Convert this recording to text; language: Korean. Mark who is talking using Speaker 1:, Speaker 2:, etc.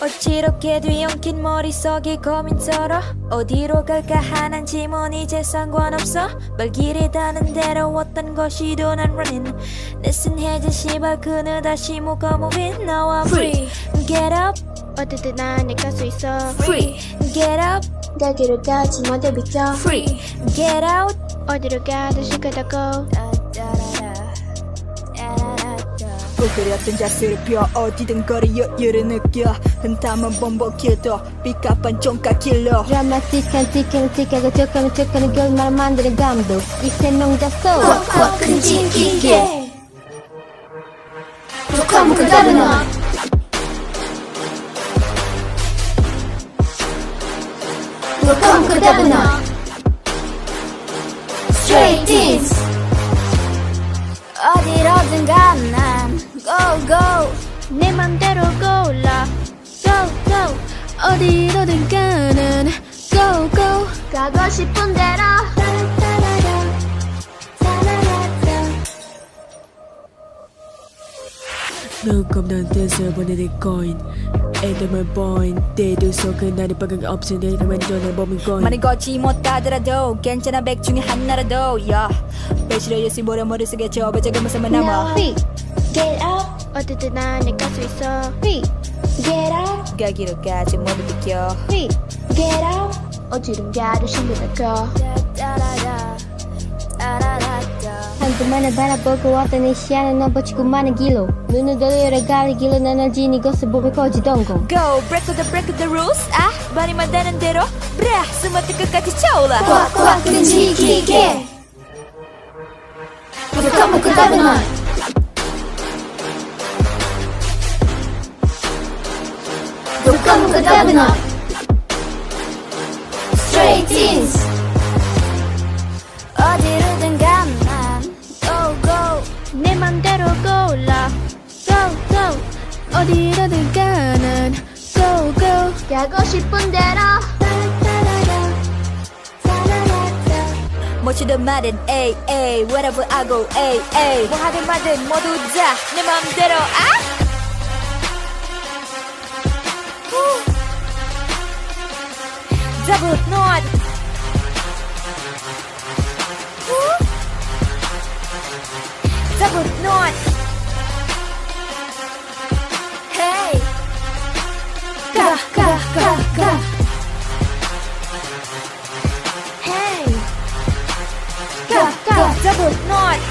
Speaker 1: 어지럽게 뒤엉킨 머릿속이 고민처럼 어디로 갈까 하는 질문 이제 상관없어 발길이 닿는 대로 어떤 것이 도 난 running 느슨해진 시발 그늘 다시 묶어 moving 나와 free. Get up.
Speaker 2: 어디든 나니까 수 있어.
Speaker 1: Free. Get up.
Speaker 2: 내 길을 가지 못해 비켜
Speaker 1: free. Get out.
Speaker 2: 어디로 가도 시끄럽고
Speaker 3: 부그렸던 자세를 펴 어디든 거리 여유를 느껴. 흠담은 번복해도 삐까뻔 종가 킬러.
Speaker 2: 드라마틱한 티켓은 티켓을 툭하면 툭하는 결말 만드는 감독. 이세 농자 속.
Speaker 1: 꽉 끈질기게
Speaker 2: 독하면 그 답은 너그너 Straight Teens
Speaker 1: 어디로든 가난 Go go
Speaker 2: 내 맘대로 골라. Go go 어디로든 가는. Go go 가고 싶은 대로.
Speaker 4: 눈곱는 뜻을 보내는 거인. 애들만 보인 때도 속은 나를 빨간 없은 내가 완전한 몸인 거인.
Speaker 1: 많이 걷지 못하더라도 괜찮아 백 중에 하나라도 야. 배실의 예수 모래 머릿속에 접어 적으면서만 남아.
Speaker 2: 휘 Get up. 어디든 나니까 수 있어. 휘 Get up.
Speaker 1: 가기로 가지 모두 비켜.
Speaker 2: 휘 Get up. 어디든 가도 신비롭고 한동안을 바라보고 왔던 이 시야는 넘버치고 많은 길로. 눈을 돌려 가리 길로 나눠진 이곳을 보며 거지던 곳
Speaker 1: Go break the break the rules. 아 말이만 되는 대로. 브라 스마트 끝까지 차올라.
Speaker 2: 꽉꽉 끈질기게. 독하면 그 답은 넌 그 답은 넌 Straight Teens.
Speaker 1: 어디로든 가난 Go go.
Speaker 2: 내 맘대로 골라. Go go. 어디로든 가는. Go go. 가고 싶은 대로.
Speaker 1: 뭐시든 말든 에이 에이 whatever I go 에이 에이 뭐 하든 말든 모두 다 내 맘대로 아 Double not. The group. Hey. go go go go. Hey. go ka, the group, not.